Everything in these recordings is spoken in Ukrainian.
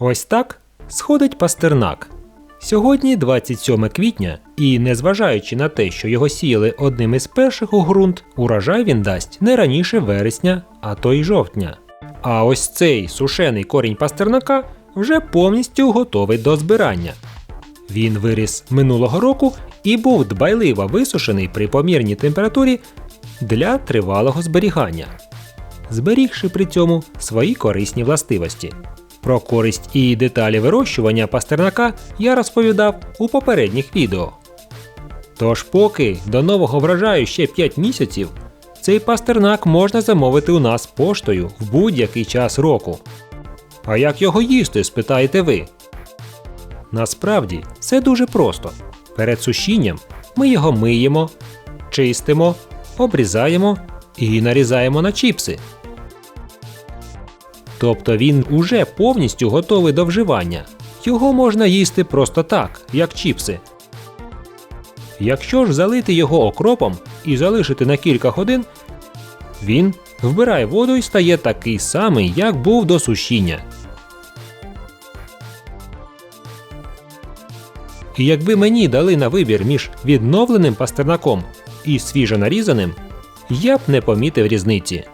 Ось так сходить пастернак. Сьогодні 27 квітня, і незважаючи на те, що його сіяли одним із перших у ґрунт, урожай він дасть не раніше вересня, а то й жовтня. А ось цей сушений корінь пастернака вже повністю готовий до збирання. Він виріс минулого року і був дбайливо висушений при помірній температурі для тривалого зберігання, зберігши при цьому свої корисні властивості. Про користь і деталі вирощування пастернака я розповідав у попередніх відео. Тож, поки до нового врожаю ще 5 місяців, цей пастернак можна замовити у нас поштою в будь-який час року. А як його їсти, спитаєте ви? Насправді все дуже просто. Перед сушінням ми його миємо, чистимо, обрізаємо і нарізаємо на чіпси. Тобто він уже повністю готовий до вживання. Його можна їсти просто так, як чіпси. Якщо ж залити його окропом і залишити на кілька годин, він вбирає воду і стає такий самий, як був до сушіння. І якби мені дали на вибір між відновленим пастернаком і свіжо нарізаним, я б не помітив різниці.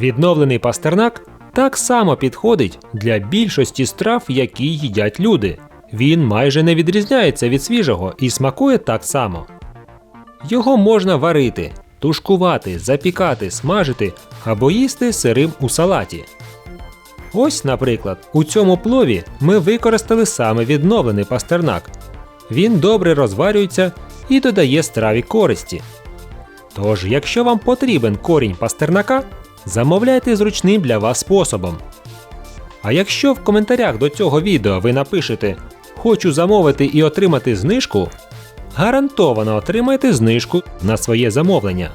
Відновлений пастернак так само підходить для більшості страв, які їдять люди. Він майже не відрізняється від свіжого і смакує так само. Його можна варити, тушкувати, запікати, смажити або їсти сирим у салаті. Ось, наприклад, у цьому плові ми використали саме відновлений пастернак. Він добре розварюється і додає страві користі. Тож, якщо вам потрібен корінь пастернака, замовляйте зручним для вас способом. А якщо в коментарях до цього відео ви напишете Хочу замовити і отримати знижку, гарантовано отримайте знижку на своє замовлення.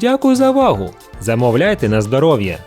Дякую за увагу! Замовляйте на здоров'я!